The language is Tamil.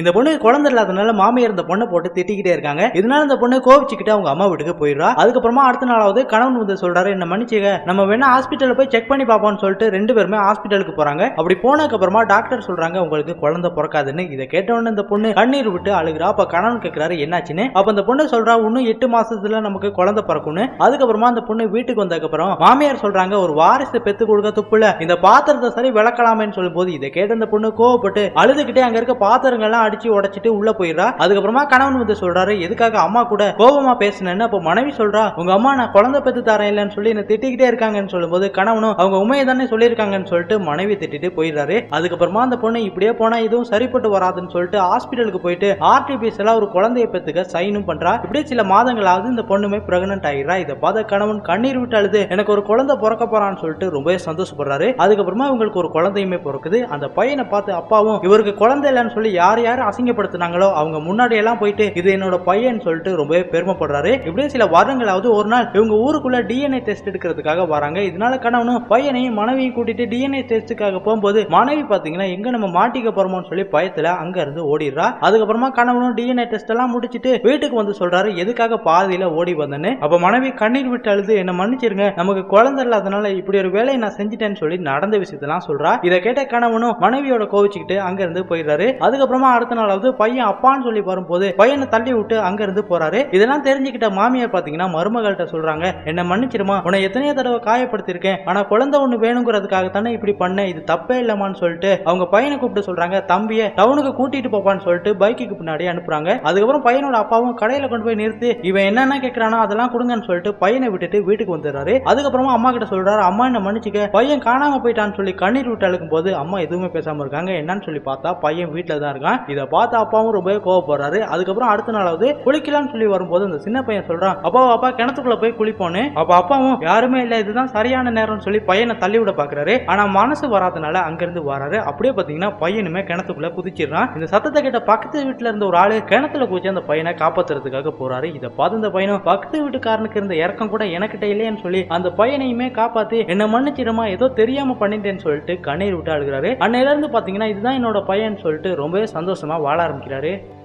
இந்த பொண்ணு குழந்தை இல்லாதனால மாமியார் இந்த பொண்ணை போட்டு திட்டிக்கிட்டே இருக்காங்க. இதனால இந்த பொண்ணு கோவிச்சுக்கிட்டு அவங்க அம்மா வீட்டுக்கு போயிடுறா. அதுக்கப்புறமா அடுத்த நாளாவது கணவன் வந்து சொல்றாரு என்ன மன்னிச்சுங்க நம்ம வேணா ஹாஸ்பிட்டல்ல போய் செக் பண்ணி பார்ப்போம்னு சொல்லிட்டு ரெண்டு பேருமே ஹாஸ்பிட்டலுக்கு போறாங்க. அப்படி போனதுக்கு அப்புறமா டாக்டர் சொல்றாங்க உங்களுக்கு குழந்தை பிறக்காதுன்னு. இதை கேட்ட இந்த பொண்ணு கண்ணீர் விட்டு அழுகிறா. அப்ப கணவன் கேட்கிறாரு என்னாச்சுன்னு? அப்ப அந்த பொண்ணு சொல்றா இன்னும் எட்டு மாசத்துல நமக்கு குழந்தை பிறக்கும்னு. அதுக்கப்புறமா அந்த பொண்ணு வீட்டுக்கு வந்ததுக்கு அப்புறம் மாமியார் சொல்றாங்க ஒரு வாரிசு பெத்து கொடுக்க துப்புல இந்த பாத்திரத்தை சரி விளக்கலாமேன்னு சொல்லும்போது இதை கேட்ட அந்த பொண்ணு கோவப்பட்டு அழுதுகிட்டே அங்க இருக்க பாத்திரங்கள்லாம் அடிச்சு உடைச்சிட்டு உள்ள போயிடுறா. அதுக்கப்புறமா கணவன் வந்து சொல்றாரு எதுக்காக அம்மா கூட கோபமா பேசினேன்னு? அப்போ மனைவி சொல்றா உங்க அம்மா நான் குழந்தை பெத்து தரேன் இல்லைன்னு சொல்லி என்ன திட்டிக்கிட்டே இருக்காங்கன்னு சொல்லும்போது கணவனும் அவங்க உண்மையை தானே சொல்லியிருக்காங்கன்னு சொல்லிட்டு மனைவி திட்டிட்டு போயிடுறாரு. அதுக்கப்புறமா அந்த பொண்ணு இப்படியே போனா இதுவும் சரிப்பட்டு வராதுன்னு சொல்லிட்டு ஹாஸ்பிட்டலுக்கு போயிட்டு ஆர்டிபிஎஸ் எல்லாம் ஒரு குழந்தைய பெத்துக்க சைனும் பண்றா. இப்படியே சில மாதங்களாவது இந்த பொண்ணுமே பிரெக்னன்ட் ஆகிறா இதை பார்த்த கணவன் கண்ணீர் விட்டு அழுது எனக்கு ஒரு குழந்தை பிறக்க போறான்னு சொல்லிட்டு ரொம்பவே சந்தோஷப்படுறாரு. அதுக்கப்புறமா இவங்களுக்கு ஒரு குழந்தையுமே பிறக்குது. அந்த பையனை பார்த்து அப்பாவும் இவருக்கு குழந்தை இல்லைன்னு சொல்லி யார் யார் அசிங்கப்படுத்தினாங்களோ அவங்க முன்னாடி எல்லாம் போயிட்டு இது என்னோட பையன் சொல்லிட்டு ரொம்பவே பெருமைப்படுறாரு. இப்படியே சில வாரங்களாவது ஒரு நாள் இவங்க ஊருக்குள்ள டிஎன்ஏ டெஸ்ட் எடுக்கிறதுக்காக வராங்க. இதனால கணவனும் பையனையும் மனைவியும் கூட்டிட்டு டிஎன்ஏ டெஸ்ட்டுக்காக போகும்போது மனைவி பாத்தீங்கன்னா எங்க நம்ம மாட்டிக்க போறோமோன்னு சொல்லி பயத்துல அங்க இருந்து ஓடிடுறா. அதுக்கப்புறமா கணவனும் டிஎன்ஏ டெஸ்ட் எல்லாம் முடிச்சிட்டு வீட்டுக்கு வந்து சொல்றாரு எதுக்காக பாதியில ஓடி வந்தேன்னு? அப்ப மனைவி கண்ணீர் விட்டு அழுது என்ன மன்னிச்சிருங்க. நமக்கு குழந்தை இல்லாதனால இப்படி ஒரு வேலையை நான் செஞ்சிட்டேன்னு சொல்லி நடந்த விஷயத்தெல்லாம் சொல்றா. இதை கேட்ட கணவனும் மனைவியோட கோவிச்சுக்கிட்டு அங்க இருந்து போயிடுறாரு. அதுக்கப்புறமா அடுத்த நாளாவது பையன் அப்பான்னு சொல்லி வரும்போது பையனை தள்ளி விட்டு அங்க இருந்து போறாரு. இதெல்லாம் தெரிஞ்சுக்கிட்ட மாமியார் பாத்தீங்கன்னா மருமகள்கிட்ட சொல்றாங்க என்ன மன்னிச்சிருமா உன்னை எத்தனையோ தடவை காயப்படுத்திருக்கேன் ஆனா குழந்தை ஒண்ணு வேணுங்கிறதுக்காக தானே இப்படி பண்ண இது தப்பே இல்லமான்னு சொல்லிட்டு அவங்க பையனை கூப்பிட்டு சொல்றாங்க தம்பிய டவுனுக்கு கூட்டிட்டு போப்பான்னு சொல்லிட்டு பைக்குக்கு பின்னாடி அனுப்புறாங்க. அதுக்கப்புறம் பையனோட அப்பாவும் கடையில கொண்டு போய் நிறுத்தி இவன் என்னென்ன கேட்கறானோ அதெல்லாம் கொடுங்கன்னு சொல்லிட்டு பையனை விட்டுட்டு வீட்டுக்கு வந்துடுறாரு. அதுக்கப்புறமா அம்மா கிட்ட சொல்றாரு அம்மா என்ன மன்னிச்சுக்க. பையன் காணாம போயிட்டான்னு சொல்லி கண்ணீர் விட்டு அழுக்கும் போது அம்மா எதுவுமே பேசாம இருக்காங்க. என்னன்னு சொல்லி பார்த்தா பையன் வீட்டுல தான் இருக்கான். இதை பார்த்து அப்பாவும் ரொம்பவே கோவப்படுறாரு. அதுக்கப்புறம் அடுத்த நாளாவது குளிக்கலாம்னு சொல்லி வரும்போது அந்த சின்ன பையன் சொல்றான் அப்பா அப்பா கிணத்துக்குள்ள போய் குளிப்போன்னு. அப்ப அப்பாவும் யாருமே இல்ல இதுதான் சரியான நேரம்னு சொல்லி பையனை தள்ளி விட பாக்குறாரு. ஆனா மனசு வராதனால அங்கிருந்து வராரு. அப்படியே பாத்தீங்கன்னா பையனுமே கிணத்துக்குள்ள குதிச்சிடுறான். இந்த சத்தத்தை கேட்ட பக்கத்து வீட்டுல இருந்த ஒரு ஆளு கிணத்துல குதிச்சு அந்த பையனை காப்பாத்துறதுக்காக போறாரு. இதை பார்த்து இந்த பையனும் பக்கத்து வீட்டுக்காரனுக்கு இருந்த இறக்கம் கூட எனக்கிட்ட இல்லையேன்னு சொல்லி அந்த பையனையுமே காப்பாத்தி என்ன மன்னிச்சிடுமா ஏதோ தெரியாம பண்ணிட்டேன்னு சொல்லிட்டு கண்ணீர் விட்டு அழுகிறாரு. அன்னையில இருந்து பாத்தீங்கன்னா இதுதான் என்னோட பையன் சொல்லிட்டு ரொம்பவே சந்தோஷம் வாழ ஆரம்பிக்கிறாரு.